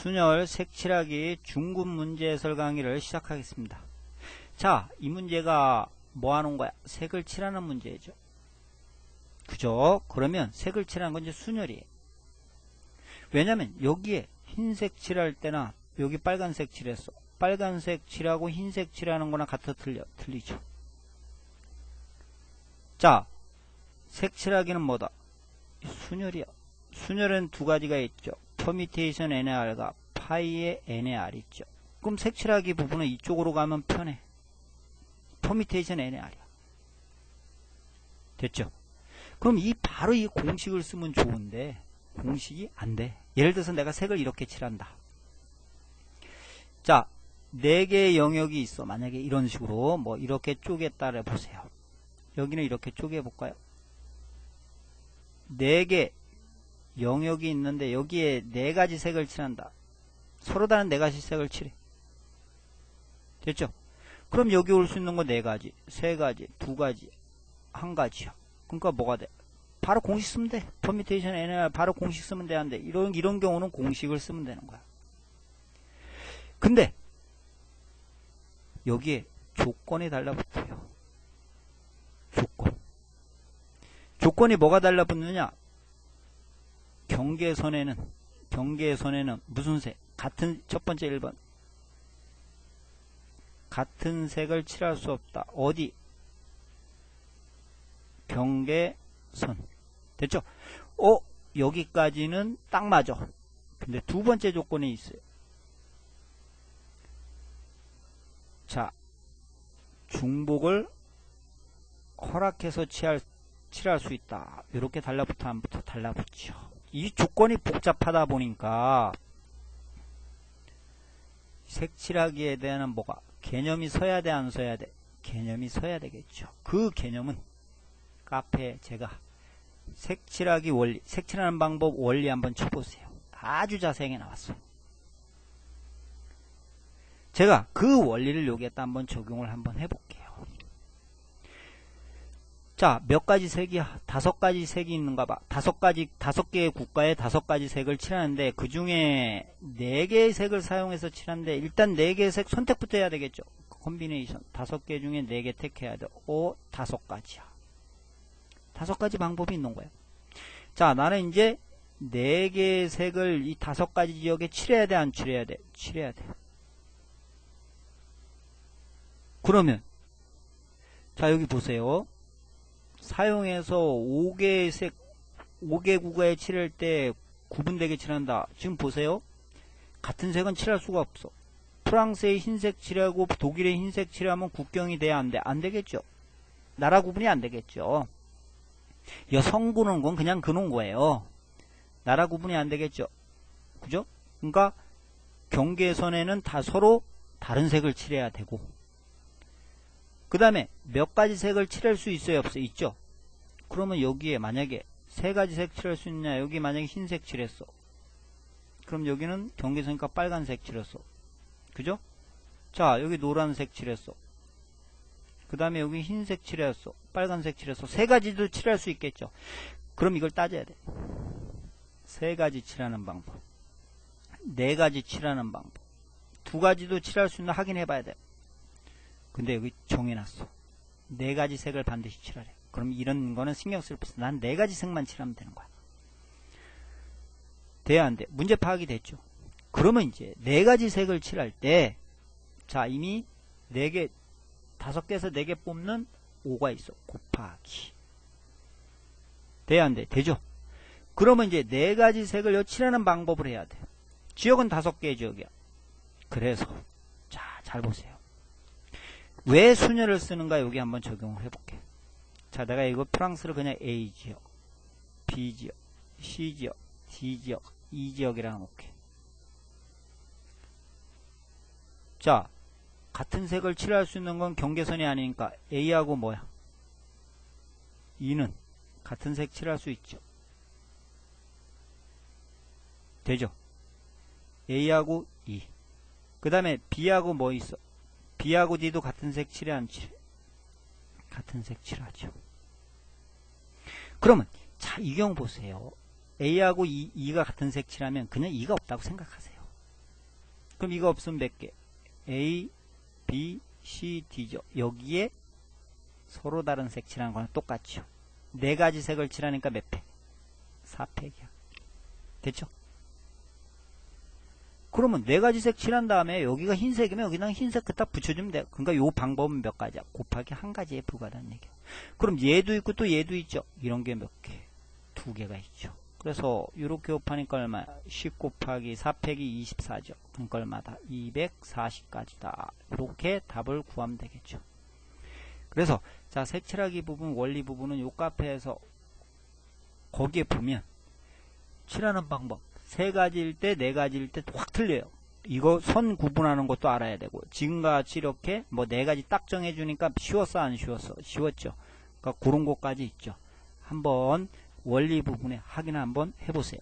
순열 색칠하기 중급 문제 해설 강의를 시작하겠습니다. 자, 이 문제가 뭐 하는 거야? 색을 칠하는 문제죠. 그죠? 그러면 색을 칠하는 건 이제 순열이에요. 왜냐면 여기에 흰색 칠할 때나 여기 빨간색 칠했어. 빨간색 칠하고 흰색 칠하는 거나 같아 틀려. 틀리죠. 자, 색 칠하기는 뭐다? 순열이야. 순열은 두 가지가 있죠. 퍼미테이션 NAR과 파이의 NAR 있죠. 그럼 색칠하기 부분은 이쪽으로 가면 편해. 퍼미테이션 NAR이야. 됐죠? 그럼 이 바로 이 공식을 쓰면 좋은데 공식이 안 돼. 예를 들어서 내가 색을 이렇게 칠한다. 자, 네 개의 영역이 있어. 만약에 이런 식으로 뭐 이렇게 쪼개따라 보세요. 여기는 이렇게 쪼개 볼까요? 네개 영역이 있는데 여기에 네 가지 색을 칠한다. 서로 다른 네 가지 색을 칠해. 됐죠? 그럼 여기 올 수 있는 거 네 가지, 세 가지, 두 가지, 한 가지야. 그러니까 뭐가 돼? 바로 공식 쓰면 돼. 퍼미테이션 NR 바로 공식 쓰면 돼. 안 돼. 이런, 이런 경우는 공식을 쓰면 되는 거야. 근데, 여기에 조건이 달라붙어요. 조건. 조건이 뭐가 달라붙느냐? 경계선에는, 경계선에는 무슨 색? 같은, 첫 번째 1번. 같은 색을 칠할 수 없다. 어디? 경계선. 됐죠? 어, 여기까지는 딱 맞아. 근데 두 번째 조건이 있어요. 자, 중복을 허락해서 칠할, 칠할 수 있다. 이렇게 달라붙어 안 붙어 달라붙죠. 이 조건이 복잡하다 보니까 색칠하기에 대한 뭐가 개념이 서야 돼 안 서야 돼? 개념이 서야 되겠죠. 그 개념은 카페에 제가 색칠하기 원리, 색칠하는 방법 원리 한번 쳐보세요. 아주 자세하게 나왔어요. 제가 그 원리를 여기에다 한번 적용을 한번 해볼게요. 자, 몇 가지 색이야? 다섯 가지 색이 있는가 봐. 다섯 가지, 다섯 개의 국가에 다섯 가지 색을 칠하는데, 그 중에 네 개의 색을 사용해서 칠하는데, 일단 네 개의 색 선택부터 해야 되겠죠. 콤비네이션. 다섯 개 중에 네 개 택해야 돼. 오, 다섯 가지야. 다섯 가지 방법이 있는 거야. 자, 나는 이제 네 개의 색을 이 다섯 가지 지역에 칠해야 돼, 안 칠해야 돼? 칠해야 돼. 그러면, 자, 여기 보세요. 사용해서 5개의 색, 5개 국가에 칠할 때 구분되게 칠한다. 지금 보세요. 같은 색은 칠할 수가 없어. 프랑스의 흰색 칠하고 독일의 흰색 칠하면 국경이 돼야 안 돼? 안 되겠죠. 나라 구분이 안 되겠죠. 여성 구는 건 그냥 그놈 거예요. 나라 구분이 안 되겠죠. 그죠? 그러니까 경계선에는 다 서로 다른 색을 칠해야 되고 그 다음에 몇 가지 색을 칠할 수 있어요 없어요? 있죠? 그러면 여기에 만약에 세 가지 색 칠할 수 있냐? 여기 만약에 흰색 칠했어. 그럼 여기는 경계선이니까 빨간색 칠했어. 그죠? 자 여기 노란색 칠했어. 그 다음에 여기 흰색 칠했어. 빨간색 칠했어. 세 가지도 칠할 수 있겠죠? 그럼 이걸 따져야 돼 세 가지 칠하는 방법. 네 가지 칠하는 방법. 두 가지도 칠할 수 있나 확인해 봐야 돼 근데 여기 정해놨어. 네 가지 색을 반드시 칠하래. 그럼 이런 거는 신경 쓸 필요 없어. 난 네 가지 색만 칠하면 되는 거야. 돼야 안 돼. 문제 파악이 됐죠. 그러면 이제 네 가지 색을 칠할 때, 자, 이미 네 개, 다섯 개에서 네 개 뽑는 5가 있어. 곱하기. 돼야 안 돼. 되죠? 그러면 이제 네 가지 색을 칠하는 방법을 해야 돼. 지역은 다섯 개의 지역이야. 그래서, 자, 잘 보세요. 왜 순열을 쓰는가 여기 한번 적용을 해볼게. 자, 내가 이거 프랑스를 그냥 A 지역, B 지역, C 지역, D 지역, E 지역이라 놓게. 자, 같은 색을 칠할 수 있는 건 경계선이 아니니까 A하고 뭐야? E는 같은 색 칠할 수 있죠. 되죠? A하고 E. 그 다음에 B하고 뭐 있어? B하고 D도 같은 색 칠해 안 칠해? 같은 색 칠하죠. 그러면 자 이 경우 보세요. A하고 E, E가 같은 색 칠하면 그냥 E가 없다고 생각하세요. 그럼 이거 없으면 몇 개? A, B, C, D죠. 여기에 서로 다른 색 칠하는 거랑 똑같죠. 네 가지 색을 칠하니까 몇 팩? 4팩이야. 됐죠? 그러면 네 가지 색 칠한 다음에 여기가 흰색이면 여기는 흰색 갖다 붙여주면 돼. 그러니까 요 방법은 몇 가지야? 곱하기 한 가지에 불과하다는 얘기야. 그럼 얘도 있고 또 얘도 있죠. 이런 게 몇 개? 두 개가 있죠. 그래서 이렇게 곱하니까 얼마야? 10 곱하기 4팩이 24죠. 그러니까 얼마다? 240까지다. 이렇게 답을 구하면 되겠죠. 그래서 자 색칠하기 부분, 원리 부분은 요 카페에서 거기에 보면 칠하는 방법 세 가지일 때, 네 가지일 때 확 틀려요. 이거 선 구분하는 것도 알아야 되고 지금과 같이 이렇게 뭐 네 가지 딱 정해주니까 쉬웠어 안 쉬웠어? 쉬웠죠. 그러니까 그런 것까지 있죠. 한번 원리 부분에 확인 한번 해보세요.